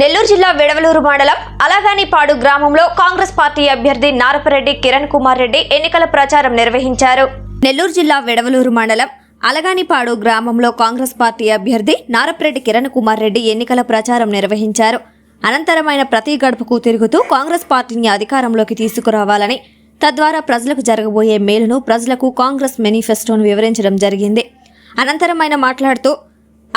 నెల్లూరు జిల్లా విడవలూరు మండలం అలగానిపాడు గ్రామంలో కాంగ్రెస్ పార్టీ అభ్యర్థి నారపరెడ్డి కిరణ్ కుమార్ రెడ్డి ఎన్నికల ప్రచారం నిర్వహించారు. నెల్లూరు జిల్లా విడవలూరు మండలం అలగానిపాడు గ్రామంలో కాంగ్రెస్ పార్టీ అభ్యర్థి నారపరెడ్డి కిరణ్ కుమార్ రెడ్డి ఎన్నికల ప్రచారం నిర్వహించారు. అనంతరమైన ప్రతి గడపకు తిరుగుతూ కాంగ్రెస్ పార్టీని అధికారంలోకి తీసుకురావాలని తద్వారా ప్రజలకు జరగబోయే మేలును ప్రజలకు కాంగ్రెస్ మేనిఫెస్టోను వివరించడం జరిగింది. అనంతరమైన మాట్లాడుతూ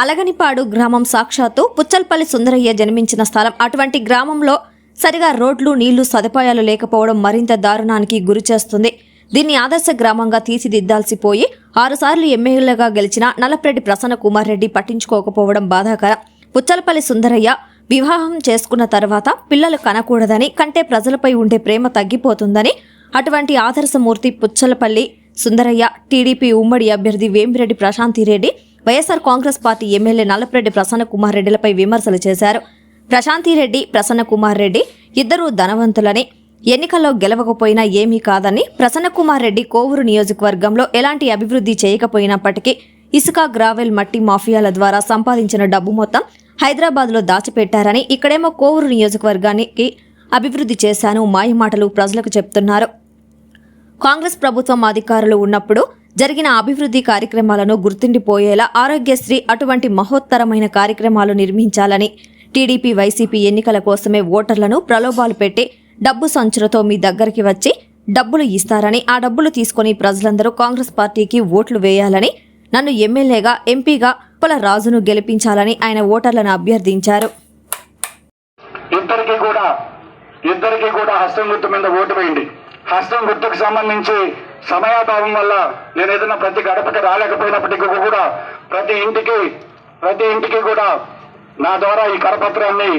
అలగనిపాడు గ్రామం సాక్షాత్తు పుచ్చల్పల్లి సుందరయ్య జన్మించిన స్థలం. అటువంటి గ్రామంలో సరిగా రోడ్లు నీళ్ళు సదుపాయాలు లేకపోవడం మరింత దారుణానికి గురి చేస్తుంది. దీన్ని ఆదర్శ గ్రామంగా తీర్చిదిద్దాల్సిపోయి ఆరుసార్లు ఎమ్మెల్యేగా గెలిచిన నలప్రెడ్డి ప్రసన్న కుమార్ రెడ్డి పట్టించుకోకపోవడం బాధాకరం. పుచ్చలపల్లి సుందరయ్య వివాహం చేసుకున్న తర్వాత పిల్లలు కనకూడదని కంటే ప్రజలపై ఉండే ప్రేమ తగ్గిపోతుందని అటువంటి ఆదర్శమూర్తి పుచ్చలపల్లి సుందరయ్య టీడీపీ ఉమ్మడి అభ్యర్థి Vemireddy Prashanthi Reddy YSR Congress party MLA Nallapareddy Prasanna Kumar రెడ్డిలపై విమర్శలు చేశారు. ప్రశాంతిరెడ్డి ప్రసన్న కుమార్ రెడ్డి ఇద్దరూ ధనవంతులని. ఎన్నికల్లో గెలవకపోయినా ఏమీ కాదని ప్రసన్న కుమార్ రెడ్డి కోవూరు నియోజకవర్గంలో ఎలాంటి అభివృద్ధి చేయకపోయినప్పటికీ ఇసుక గ్రావెల్ మట్టి మాఫియాల ద్వారా సంపాదించిన డబ్బు మొత్తం హైదరాబాద్లో దాచిపెట్టారని ఇక్కడేమో కోవూరు నియోజకవర్గానికి అభివృద్ధి చేశాను మాయమాటలు ప్రజలకు చెప్తున్నారు. కాంగ్రెస్ ప్రభుత్వం అధికారులు ఉన్నప్పుడు జరిగిన అభివృద్ధి కార్యక్రమాలను గుర్తుండిపోయేలా ఆరోగ్యశ్రీ అటువంటి మహోత్తరమైన కార్యక్రమాలు నిర్మించాలని టీడీపీ వైసీపీ ఎన్నికల కోసమే ఓటర్లను ప్రలోభాలు పెట్టి డబ్బు సంచులతో మీ దగ్గరికి వచ్చి డబ్బులు ఇస్తారని ఆ డబ్బులు తీసుకొని ప్రజలందరూ కాంగ్రెస్ పార్టీకి ఓట్లు వేయాలని నన్ను ఎమ్మెల్యేగా ఎంపీగా పుల రాజును గెలిపించాలని ఆయన ఓటర్లను అభ్యర్థించారు. ఇద్దరికి కూడా ఇద్దరికి కూడా హస్తం గుర్తు మీద ఓటు వేయండి. హస్తం గుర్తుకు సంబంధించి సమయాభావం వల్ల నేను ఏదైనా ప్రతి గడపకి రాలేకపోయినప్పటికీ కూడా ప్రతి ఇంటికి ప్రతి ఇంటికి కూడా నా ద్వారా ఈ కరపత్రాన్ని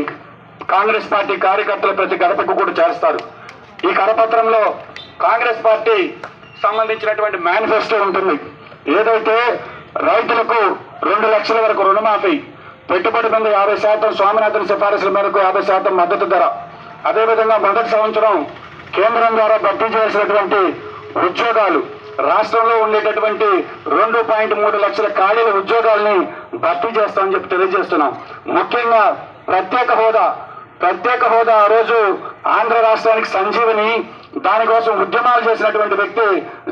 కాంగ్రెస్ పార్టీ కార్యకర్తలు ప్రతి గడపకు కూడా చేస్తారు ఈ కరపత్రంలో కాంగ్రెస్ పార్టీ సంబంధించినటువంటి మేనిఫెస్టో ఉంటుంది. ఏదైతే రైతులకు రెండు లక్షల వరకు రుణమాఫీ పెట్టుబడి మీద యాభై శాతం స్వామినాథన్ సిఫారసుల మేరకు యాభై శాతం మద్దతు ధర అదేవిధంగా మొదటి సంవత్సరం కేంద్రం ద్వారా భర్తీ చేసినటువంటి ఉద్యోగాలు. రాష్ట్రంలో ఉండేటటువంటి రెండు పాయింట్ మూడు లక్షల ఖాళీల ఉద్యోగాల్ని భర్తీ చేస్తామని చెప్పి తెలియజేస్తున్నాం. ముఖ్యంగా ప్రత్యేక హోదా. ప్రత్యేక హోదా ఆ రోజు ఆంధ్ర రాష్ట్రానికి సంజీవని దానికోసం ఉద్యమాలు చేసినటువంటి వ్యక్తి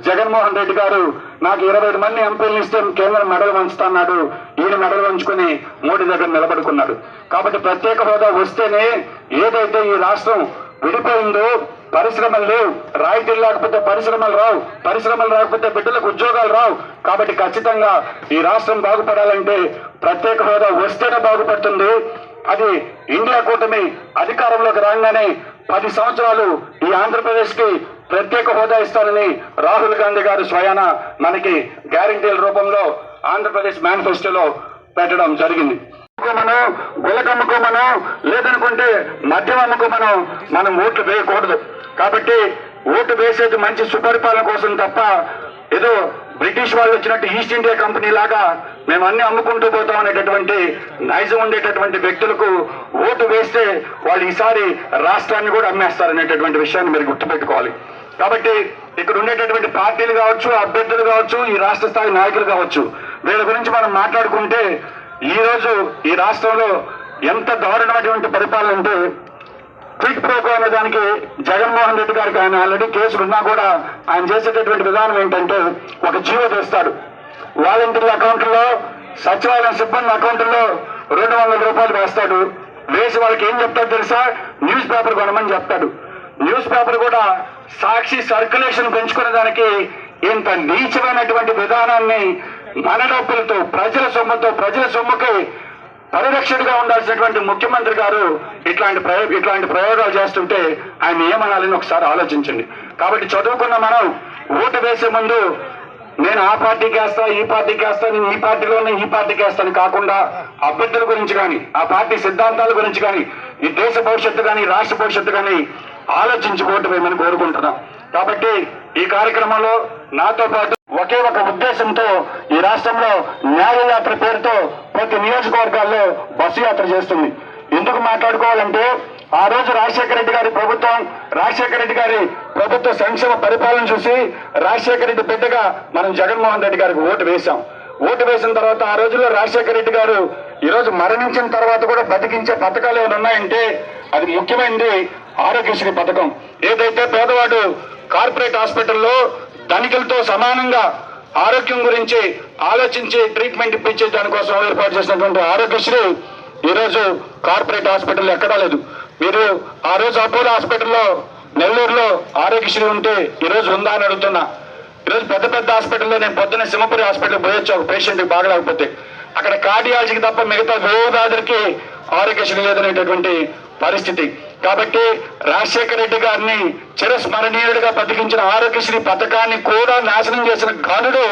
జగన్మోహన్ రెడ్డి గారు నాకు ఇరవై ఐదు మంది ఎంపీలను ఇస్తే కేంద్రం మెడలు వంచుతాన్నాడు. ఈయన మెడలు వంచుకుని మోడీ దగ్గర నిలబడుకున్నాడు. కాబట్టి ప్రత్యేక హోదా వస్తేనే ఏదైతే ఈ రాష్ట్రం విడిపోయిందో పరిశ్రమలు లేవు. రాయితీలు లేకపోతే పరిశ్రమలు రావు. పరిశ్రమలు రాకపోతే బిడ్డలకు ఉద్యోగాలు రావు. కాబట్టి ఖచ్చితంగా ఈ రాష్ట్రం బాగుపడాలంటే ప్రత్యేక హోదా వస్తేనే బాగుపడుతుంది. అది ఇండియా కూటమి అధికారంలోకి రాగానే పది సంవత్సరాలు ఈ ఆంధ్రప్రదేశ్కి ప్రత్యేక హోదా ఇస్తానని రాహుల్ గాంధీ గారు స్వయాన మనకి గ్యారంటీల రూపంలో ఆంధ్రప్రదేశ్ మేనిఫెస్టోలో పెట్టడం జరిగింది. అమ్ముకోమను గులక అమ్ముకోమను లేదనుకుంటే మద్యం అమ్ముకోమను మనం ఓట్లు వేయకూడదు. కాబట్టి ఓటు వేసేది మంచి సుపరిపాలన కోసం తప్ప ఏదో బ్రిటిష్ వాళ్ళు వచ్చినట్టు ఈస్ట్ ఇండియా కంపెనీ లాగా మేము అన్ని అమ్ముకుంటూ పోతాం అనేటటువంటి నైజం ఉండేటటువంటి వ్యక్తులకు ఓటు వేస్తే వాళ్ళు ఈసారి రాష్ట్రాన్ని కూడా అమ్మేస్తారనేటటువంటి విషయాన్ని మీరు గుర్తుపెట్టుకోవాలి. కాబట్టి ఇక్కడ ఉండేటటువంటి పార్టీలు కావచ్చు అభ్యర్థులు కావచ్చు ఈ రాష్ట్ర స్థాయి నాయకులు కావచ్చు వీళ్ళ గురించి మనం మాట్లాడుకుంటే ఈ రోజు ఈ రాష్ట్రంలో ఎంత దారుణమైనటువంటి పరిపాలన అంటే క్విక్ ప్రోకో అనే దానికి జగన్మోహన్ రెడ్డి గారికి ఆయన ఆల్రెడీ కేసులు ఉన్నా కూడా ఆయన చేసేటటువంటి విధానం ఏంటంటే ఒక జీవో తెస్తాడు వాలంటీర్ల అకౌంట్లో సచివాలయం సిబ్బంది అకౌంట్లో రెండు వందల రూపాయలు వేస్తాడు. వేసి వాళ్ళకి ఏం చెప్తాడు తెలుసా? న్యూస్ పేపర్ కొనమని చెప్తాడు. న్యూస్ పేపర్ కూడా సాక్షి సర్క్యులేషన్ పెంచుకునే దానికి ఇంత నీచమైనటువంటి విధానాన్ని మన డబ్బులతో ప్రజల సొమ్ముతో ప్రజల సొమ్ముకి పరిరక్షణగా ఉండాల్సినటువంటి ముఖ్యమంత్రి గారు ఇట్లాంటి ప్రయో ఇట్లాంటి ప్రయోగాలు చేస్తుంటే ఆయన ఏమనాలని ఒకసారి ఆలోచించండి. కాబట్టి చదువుకున్న మనం ఓటు వేసే ముందు నేను ఆ పార్టీకి వేస్తా ఈ పార్టీకి వేస్తా నేను ఈ పార్టీలోనే ఈ పార్టీకి వేస్తాను కాకుండా అభ్యర్థుల గురించి కానీ ఆ పార్టీ సిద్ధాంతాల గురించి కానీ ఈ దేశ భవిష్యత్తు కానీ రాష్ట్ర భవిష్యత్తు కానీ ఆలోచించుకోవటమేమని కోరుకుంటున్నాం. కాబట్టి ఈ కార్యక్రమంలో నాతో పాటు ఒకే ఒక ఉద్దేశంతో ఈ రాష్ట్రంలో న్యాయ యాత్ర పేరుతో ప్రతి నియోజకవర్గాల్లో బస్సు యాత్ర చేస్తుంది. ఎందుకు మాట్లాడుకోవాలంటే ఆ రోజు రాజశేఖర రెడ్డి గారి ప్రభుత్వం రాజశేఖర రెడ్డి గారి ప్రభుత్వ సంక్షేమ పరిపాలన చూసి రాజశేఖర రెడ్డి పెద్దగా మనం జగన్మోహన్ రెడ్డి గారికి ఓటు వేశాం. ఓటు వేసిన తర్వాత ఆ రోజుల్లో రాజశేఖర రెడ్డి గారు ఈరోజు మరణించిన తర్వాత కూడా బతికించే పథకాలు ఏమైనా ఉన్నాయంటే అది ముఖ్యమైనది ఆరోగ్యశ్రీ పథకం. ఏదైతే పేదవాడు కార్పొరేట్ హాస్పిటల్లో ధనికులతో సమానంగా ఆరోగ్యం గురించి ఆలోచించి ట్రీట్మెంట్ ఇప్పించే దానికోసం ఏర్పాటు చేసినటువంటి ఆరోగ్యశ్రీ ఈరోజు కార్పొరేట్ హాస్పిటల్ ఎక్కడా లేదు. మీరు ఆ రోజు అపోలో హాస్పిటల్లో నెల్లూరులో ఆరోగ్యశ్రీ ఉంటే ఈరోజు ఉందా అని అడుగుతున్నా. ఈరోజు పెద్ద పెద్ద హాస్పిటల్లో నేను పొద్దున్న సింహపురి హాస్పిటల్ పోయొచ్చు ఒక పేషెంట్ బాగలేకపోతే. అక్కడ కార్డియాలజీకి తప్ప మిగతా ఏ ఆరోగ్యశ్రీ లేదనేటటువంటి పరిస్థితి. కాబట్టి రాజశేఖర రెడ్డి గారిని చిరస్మరణీయుడిగా బతికించిన ఆరోగ్యశ్రీ పథకాన్ని కూడా నాశనం చేసిన ఘనుడు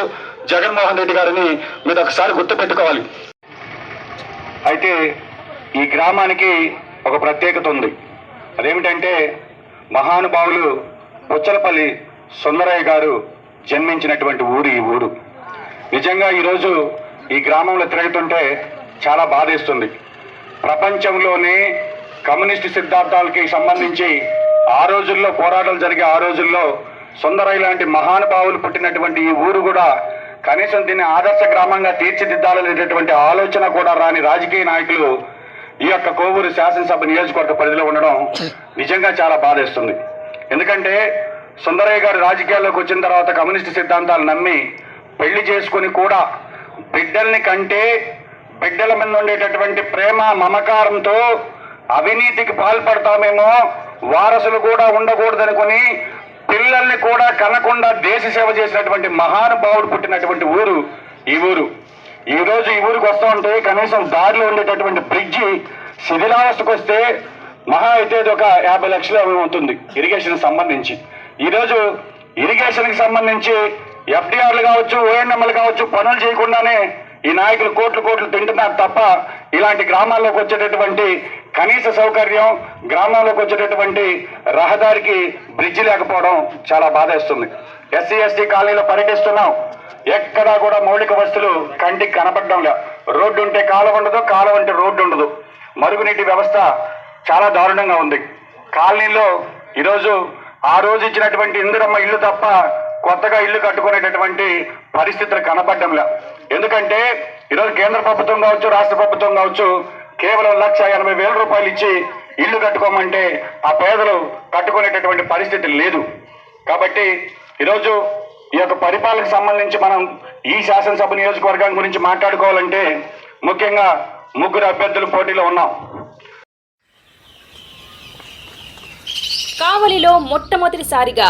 జగన్మోహన్ రెడ్డి గారిని మీరు ఒకసారి గుర్తుపెట్టుకోవాలి. అయితే ఈ గ్రామానికి ఒక ప్రత్యేకత ఉంది. అదేమిటంటే మహానుభావులు పుచ్చలపల్లి సుందరయ్య గారు జన్మించినటువంటి ఊరు ఈ ఊరు. నిజంగా ఈరోజు ఈ గ్రామంలో తిరుగుతుంటే చాలా బాధేస్తుంది. ప్రపంచంలోనే కమ్యూనిస్టు సిద్ధాంతాలకి సంబంధించి ఆ రోజుల్లో పోరాటాలు జరిగే ఆ రోజుల్లో సుందరయ్య లాంటి మహానుభావులు పుట్టినటువంటి ఈ ఊరు కూడా కనీసం దీన్ని ఆదర్శ గ్రామంగా తీర్చిదిద్దాలనేటటువంటి ఆలోచన కూడా రాని రాజకీయ నాయకులు ఈ యొక్క కోవూరు శాసనసభ నియోజకవర్గ పరిధిలో ఉండడం నిజంగా చాలా బాధేస్తుంది. ఎందుకంటే సుందరయ్య గారు రాజకీయాల్లోకి వచ్చిన తర్వాత కమ్యూనిస్టు సిద్ధాంతాలు నమ్మి పెళ్ళి చేసుకుని కూడా బిడ్డల్ని కంటే బిడ్డల మీద ఉండేటటువంటి ప్రేమ మమకారంతో అవినీతికి పాల్పడతామేమో వారసులు కూడా ఉండకూడదనుకుని పిల్లల్ని కూడా కనకుండా దేశ సేవ చేసినటువంటి మహానుభావుడు పుట్టినటువంటి ఊరు ఈ ఊరు. ఈ రోజు ఈ ఊరికి వస్తూ ఉంటే కనీసం దారిలో ఉండేటటువంటి బ్రిడ్జి శిథిలావస్థకు వస్తే మహా అయితే ఇది ఒక యాభై లక్షలు ఏమో ఉంటుంది ఇరిగేషన్ సంబంధించి. ఈరోజు ఇరిగేషన్కి సంబంధించి ఎఫ్డిఆర్లు కావచ్చు ఓఎన్ఎంలు కావచ్చు పనులు చేయకుండానే ఈ నాయకులు కోట్లు కోట్లు తింటున్నారు తప్ప ఇలాంటి గ్రామాల్లోకి వచ్చేటటువంటి కనీస సౌకర్యం గ్రామంలోకి వచ్చేటటువంటి రహదారికి బ్రిడ్జి లేకపోవడం చాలా బాధేస్తుంది. ఎస్సీ ఎస్టీ కాలనీలో పర్యటిస్తున్నాం. ఎక్కడా కూడా మౌలిక వస్తువులు కంటికి కనపడడం లే. రోడ్డు ఉంటే కాలువ ఉండదు కాలువ ఉంటే రోడ్డు ఉండదు. మరుగునీటి వ్యవస్థ చాలా దారుణంగా ఉంది. కాలనీలో ఈరోజు ఆ రోజు ఇచ్చినటువంటి ఇందిరమ్మ ఇల్లు తప్ప కొత్తగా ఇల్లు కట్టుకునేటటువంటి పరిస్థితులు కనపడ్డంలా ఎందుకంటే ఈరోజు కేంద్ర ప్రభుత్వం కావచ్చు రాష్ట్ర ప్రభుత్వం కావచ్చు కేవలం లక్ష ఎనభై వేల రూపాయలు ఇచ్చి ఇల్లు కట్టుకోమంటే ఆ పేదలు కట్టుకునేటటువంటి పరిస్థితి లేదు. కాబట్టి ఈరోజు ఈ యొక్క పరిపాలనకు సంబంధించి మనం ఈ శాసనసభ నియోజకవర్గం గురించి మాట్లాడుకోవాలంటే ముఖ్యంగా ముగ్గురు అభ్యర్థులు పోటీలో ఉన్నాం. కావలిలో మొట్టమొదటిసారిగా